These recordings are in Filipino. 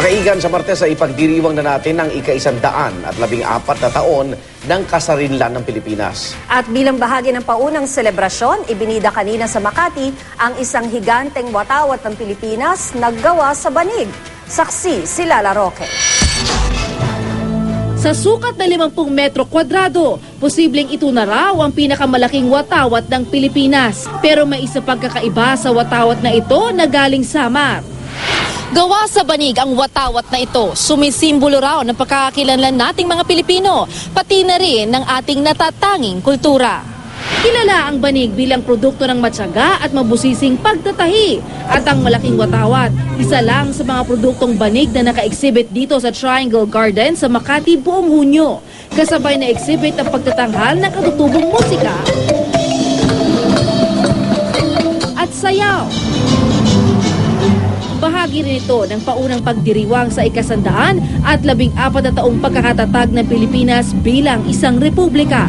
Pakaigan sa Martes ay ipagdiriwang na natin ang ika-isandaan at labing apat na taon ng kasarinlan ng Pilipinas. At bilang bahagi ng paunang selebrasyon, ibinida kanina sa Makati ang isang higanteng watawat ng Pilipinas naggawa sa banig. Saksi si Lala Roque. Sa sukat na 50 metro kwadrado, posibleng ito na raw ang pinakamalaking watawat ng Pilipinas. Pero may isa pagkakaiba sa watawat na ito na galing Samar. Gawa sa banig ang watawat na ito, sumisimbolo raw ng pagkakakilanlan nating mga Pilipino, pati na rin ng ating natatanging kultura. Kilala ang banig bilang produkto ng matyaga at mabusising pagtatahi. At ang malaking watawat, isa lang sa mga produktong banig na naka-exhibit dito sa Triangle Garden sa Makati buong Hunyo. Kasabay na exhibit ang pagtatanghal ng katutubong musika at sayaw. Bahagi rin ito ng paunang pagdiriwang sa ikasandaan at labing apat na taong pagkakatatag ng Pilipinas bilang isang republika.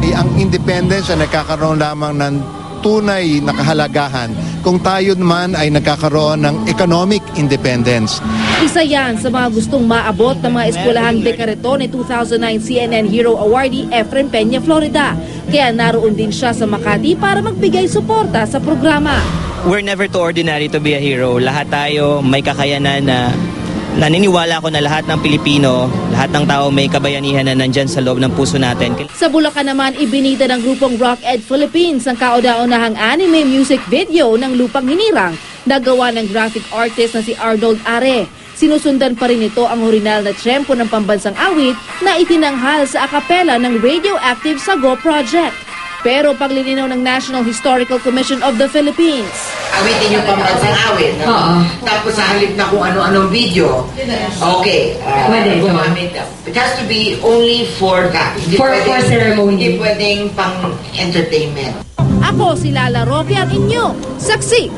Eh, ang independence ay nagkakaroon lamang ng tunay na kahalagahan kung tayo naman ay nagkakaroon ng economic independence. Isa yan sa mga gustong maabot ng mga eskwelahang dekareto ni 2009 CNN Hero Awardee Efren Peña, Florida. Kaya naroon din siya sa Makati para magbigay suporta sa programa. We're never too ordinary to be a hero. Lahat tayo may kakayanan na naniniwala ko na lahat ng Pilipino, lahat ng tao may kabayanihan na nandyan sa loob ng puso natin. Sa Bulacan naman, ibinida ng grupong Rock Ed Philippines ang kauna-unahang anime music video ng Lupang Hinirang na gawa ng graphic artist na si Arnold Are. Sinusundan pa rin ito ang orinal na tiyempo ng pambansang awit na itinanghal sa akapela ng Radioactive Sago Project. Pero paglilinaw ng National Historical Commission of the Philippines, awitin yung pambansang awit. No? Tapos sa halip na kung ano-anong video, okay, uh, Pwede. gumamit. It has to be only for that. Hindi For- for ceremony. Hindi pwedeng pang entertainment. ako si Lala Roque ang inyo, saksi